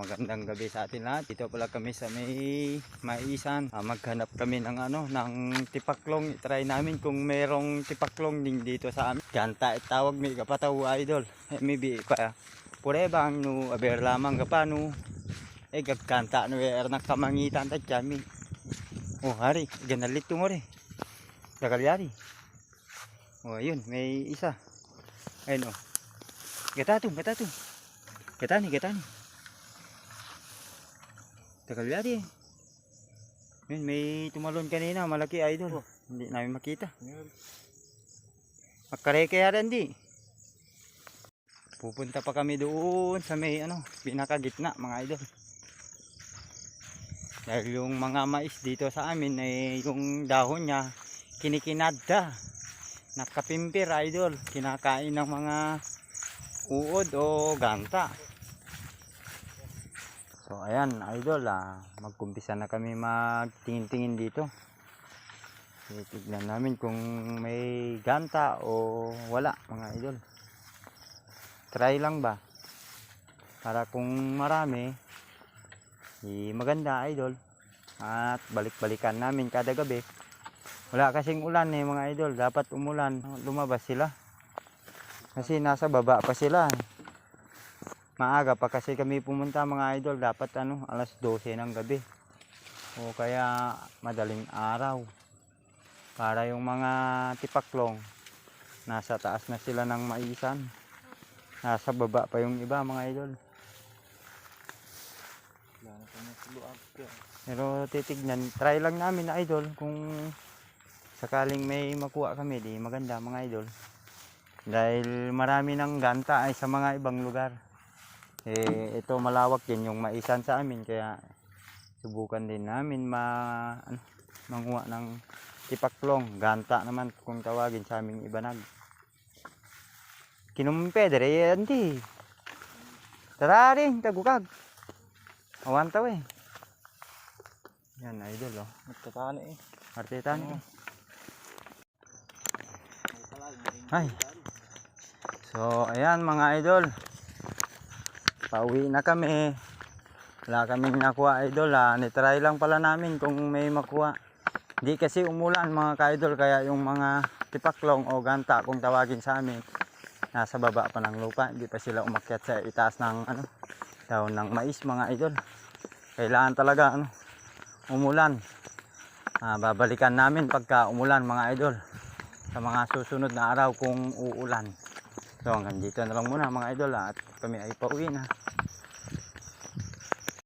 Magandang gabi sa atin lahat. Dito pala kami sa may maisan. Ah, maghanap kami ng ano, ng tipaklong. Try namin kung merong tipaklong din dito sa amin. Ganta tawag mi kapataw idol. Eh, maybe pa pure bang no aber lamang kapano. Eh gagkanta no er nakamangitan ta kami. Oh hari, ganalit mo re. Dakalyari. Oh ayun, may isa. Ayun oh. Gatato, gatato. Gatani, gatani. Dakalyari. Yun, may tumalon kanina, malaki idol. Hindi namin makita. Makareke yan di. Pupunta pa kami doon sa may ano, pinakagitna mga idol. Dahil yung mga mais dito sa amin ay yung dahon niya kinikinada. Nakapimpir idol. Kinakain ng mga uod o ganta. So ayan idol ah, magkumpisa na kami magtingin-tingin dito. Titignan namin kung may ganta o wala mga idol. Try lang ba? Para kung marami, eh, maganda idol. At balik-balikan namin kada gabi. Wala kasing ulan eh mga idol. Dapat umulan. Lumabas sila. Kasi nasa baba pa sila. Maaga pa kasi kami pumunta mga idol. Dapat ano, alas 12 ng gabi. O kaya madaling araw. Para yung mga tipaklong nasa taas na sila ng maisan. Nasa baba pa yung iba mga idol. Pero titignan, try lang namin na idol kung sakaling may makuha kami di maganda mga idol. Dahil marami ng ganta ay sa mga ibang lugar. Eh ito malawak din yung maisan sa amin kaya subukan din namin ma ano, manguha ng tipaklong, ganta naman kung tawagin sa aming ibanag. Kinumpe dere anti. Tara rin, tagukag. Awan taw eh. Yan, idol oh. Nagtatani eh. Artetan ko. Ay. So, ayan mga idol. Pauwi na kami. Wala kaming nakuha idol ha. Nitry lang pala namin kung may makuha. Di kasi umulan mga ka-idol kaya yung mga tipaklong o ganta kung tawagin sa amin nasa baba pa ng lupa. Hindi pa sila umakyat sa itaas ng ano, daon ng mais mga idol. Kailangan talaga ano, umulan. Ah, babalikan namin pagka umulan mga idol sa mga susunod na araw kung uulan. So hanggang dito na lang muna mga idol ah, at kami ay pauwi na.